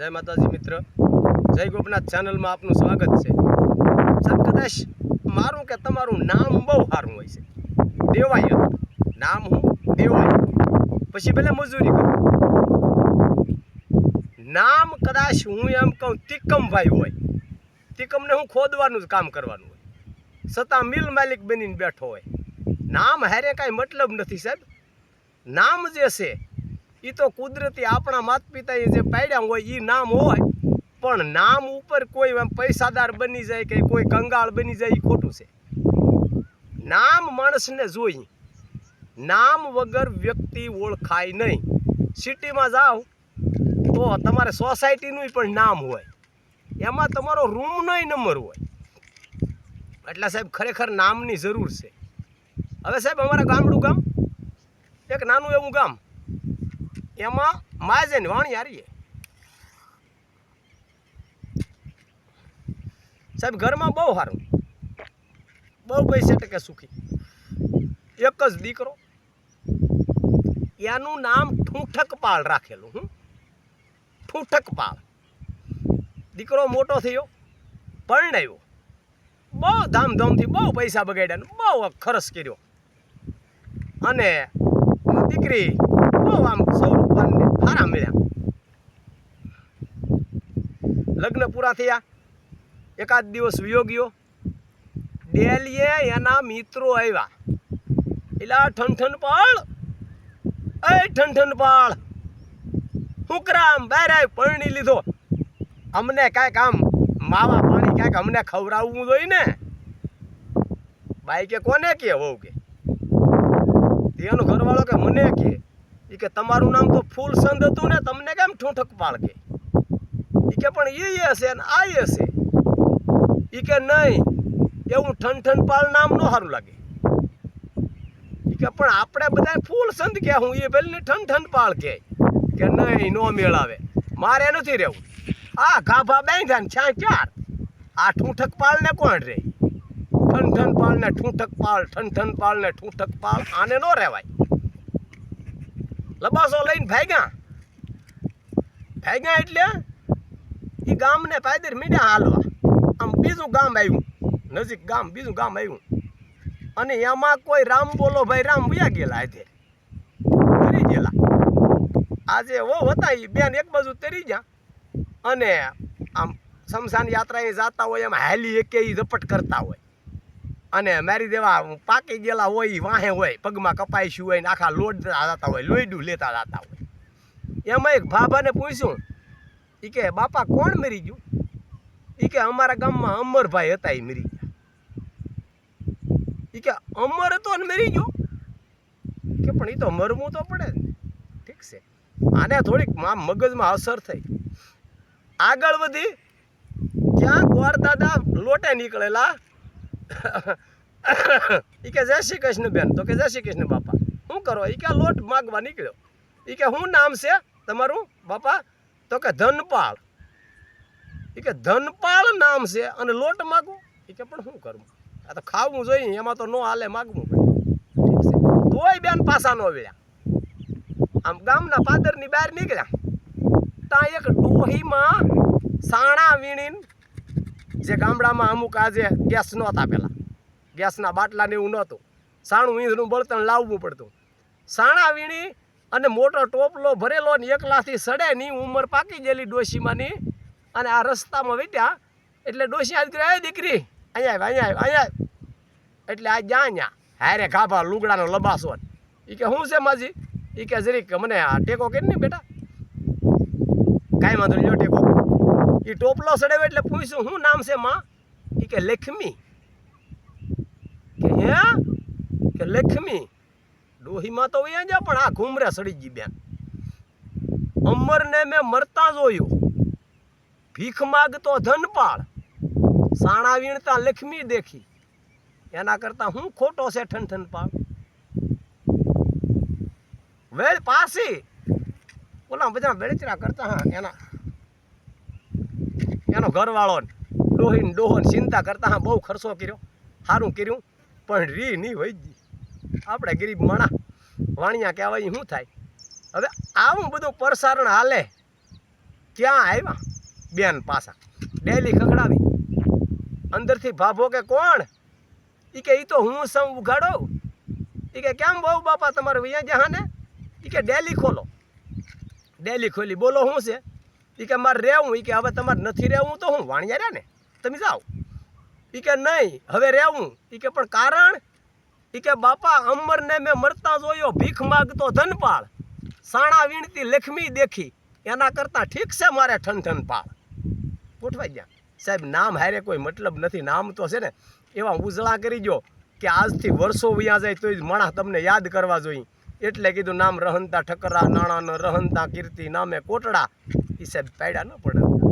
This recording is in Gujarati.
જય માતાજી મિત્ર. જય ગોપનાથ ચેનલમાં આપનું સ્વાગત છે. સાહેબ, કદાચ મારું કે તમારું નામ બહુ સારું હોય છે. દેવાય નામ હું દેવાય પછી પેલા મજૂરી કરું. નામ કદાચ હું એમ કહું તિકમભાઈ હોય. તિકમને હું ખોદવાનું જ કામ કરવાનું હોય. છતાં મિલ માલિક બનીને બેઠો હોય. નામ હારે કાંઈ મતલબ નથી સાહેબ. નામ જે છે એ તો કુદરતી આપણા માતા પિતાએ જે પાડ્યા હોય એ નામ હોય. પણ નામ ઉપર કોઈ એમ પૈસાદાર બની જાય કે કોઈ કંગાળ બની જાય એ ખોટું છે. નામ માણસને જોઈ. નામ વગર વ્યક્તિ ઓળખાય નહીં. સિટીમાં જાઓ, તો તમારે સોસાયટીનું પણ નામ હોય. એમાં તમારો રૂમનોય નંબર હોય. એટલે સાહેબ, ખરેખર નામની જરૂર છે. હવે સાહેબ, અમારા ગામડું ગામ? એક નાનું એવું ગામ. એમાં માજે ને વાણી હારીએ સાહેબ, ઘરમાં બહુ સારું બહુ પૈસા ટકે સુખી. એક જ દીકરો. એનું નામ ઠૂંઠક પાળ રાખેલું હું ઠૂંઠક પાળ દીકરો મોટો થયો પરણાવ્યો બહુ ધામધૂમથી બહુ પૈસા બગાડ્યા બહુ ખર્ચ કર્યો. અને દીકરી સારા મળ્યા. લગ્ન પૂરા થયા. એકાદ દિવસ વિયોગ્યો ડેલીએ એના મિત્રો આવ્યા. એલા ઠનઠન પાળ. એ ઠનઠન પાળ. હુકરામ બહાર પરણી લીધો. અમને કાંઈક આમ માવા પાણી કાંઈક અમને ખવડાવવું જોઈએ ને? બાઈ કે કોને કે વહુ કે એનો ઘરવાળો કે મને કે કે તમારું નામ તો ફૂલ સંદ હતું ને, તમને કેમ ઠૂંઠક પાળ કે એ કે પણ એ હશે ને આ હશે એ કે નહીં, એવું ઠન પાળ નામ નો સારું લાગે. એ કે પણ આપણે બધા ફૂલ સંદ કે હું એ પેલી ઠન ઠન પાળ કે. કે નહીં, નો મેળાવે. મારે નથી રહેવું. આ ગાભા બાંધ્યા ને છા ચાર આ ઠૂંઠક પાળ ને કોણ રે? ઠન ઠન પાળ ને ઠૂંઠક પાળ ઠન ઠન પાળ ને ઠૂંઠક પાળ આને નો રહેવાય. લબાસો લઈને ભાગ્યા. ભાગ્યા એટલે એ ગામને પાયદર મીડ્યા હાલવા. આમ બીજું ગામ આવ્યું. નજીક ગામ, બીજું ગામ આવ્યું. અને એમાં કોઈ રામ બોલો ભાઈ, રામ વયા ગયેલા આજે. તરી ગયેલા. આજે ઓ હતા એ બેન એક બાજુ તરી ગયા. અને આમ શમશાન યાત્રાએ જાતા હોય એમ હાલી એકે ઝપટ કરતા હોય. અને મારી દેવા પાકી ગયેલા હોય વાહે હોય, પગમાં કપાઈશું હોય ને આખા લોડ જતા હોય લોહીડું લેતા જતા હોય. એમાં એક ભાભાને પૂછ્યું એ કે, બાપા, કોણ મરી ગયું? એ કે, અમારા ગામમાં અમરભાઈ હતા એ મરી ગયા. એ કે, અમર હતો ને મરી ગયો? કે, પણ એ તો મરવું તો પડે ને. ઠીક છે. આને થોડીક મગજમાં અસર થઈ. આગળ વધી, ક્યાંક ગોર દાદા લોટે નીકળેલા એ કે જય શ્રી કૃષ્ણ બેન. તો કે જય શ્રી કૃષ્ણ બાપા. શું કરો? એ કે લોટ માગવા નીકળ્યો. એ કે શું નામ છે તમારું બાપા? તો કે ધનપાળ એ કે ધનપાળ નામ છે અને લોટ માગવું એ કે પણ શું કરવું આ તો ખાવું જોઈએ, એમાં તો ન હાલે, માગવું તોય બેન પાસા ન વેળ્યા આમ ગામના પાદરની બહાર નીકળ્યા. ત્યાં એક ડોહીમાં સાણા વીણીને જે ગામડામાં અમુક આજે ગેસ નહોતા પહેલાં ગેસના બાટલા ને એવું નહોતું. સાણું ઈંધનું બળતણ લાવવું પડતું. સાણા વીણી અને મોટો ટોપલો ભરેલો ને એકલાથી સડે ની ઉંમર પાકી ગયેલી ડોશીમાંની. અને આ રસ્તામાં વેટ્યા એટલે ડોશી આજ કરે "એ દીકરી, અહીંયા અહીંયા અહીંયા એટલે આ જ્યાં ત્યાં હારે ગાભા લુગડાનો લબાસો એ કે શું છે માજી? એ કે, જરીક મને આ ટેકો કરી ને બેટા. કાંઈ વાંધો નહીં ટેકો. એ ટોપલો સડાવે એટલે પૂછ્યું, શું નામ છે માં? એ કે કે, હે? કે, લક્ષ્મી. ડોહીમાં તો વયા જા પણ આ ઘૂમરે સડી ગઈ બેન. અમરને મેં મરતા જોયું. ભીખ માગતો ધનપાળ. સાણા વીણતા લક્ષ્મી દેખી. એના કરતાં હું ખોટો છે ઠન ઠનપાળ વેલ, પાસી. ઓલા બધા વેળચરા કરતા હા, એના એનો ઘરવાળો ને ડોહી ને ચિંતા કરતા હા બહુ ખર્ચો કર્યો સારું કર્યું, પણ રી નહીં વહી ગઈ. આપણે ગરીબ માણા વાણિયા કહેવાય શું થાય? હવે આવું બધું પ્રસારણ હાલે, ક્યાં આવ્યા બેન પાછા? ડેલી ખખડાવી. અંદરથી ભાભો કે કોણ? ઈ કે એ તો હું સૌ ઉઘાડો. ઈ કે કેમ બહુ બાપા તમારે વૈયા જહાને ઈ કે ડેલી ખોલો. ડેલી ખોલી. બોલો શું છે? ઈ કે મારે રહેવું એ કે હવે તમારે નથી રહેવું તો હું વાણિયા રહ્યા ને? તમે જાઓ. ઈ કે નહીં, હવે રહેવું. એ કે પણ કારણ? ઈ કે બાપા, અમરને મેં મરતા જોયો, ભીખ માગતો ધનપાળ. સાણા વીણતી લક્ષ્મી દેખી. એના કરતાં ઠીક છે મારે ઠન પાળ. ગોઠવાઈ ગયા. સાહેબ, નામ હારે કોઈ મતલબ નથી. નામ તો છે ને, એવા ઉજળા કરી જો કે આજથી વર્ષો વ્યાં જાય તોય માણસ તમને યાદ કરવા જોઈએ. એટલે કીધું, નામ રહનતા ઠકરા નાણાં રહનતા કીર્તિ, નામે કોટડા. એ સાહેબ પાડ્યા ન પડે.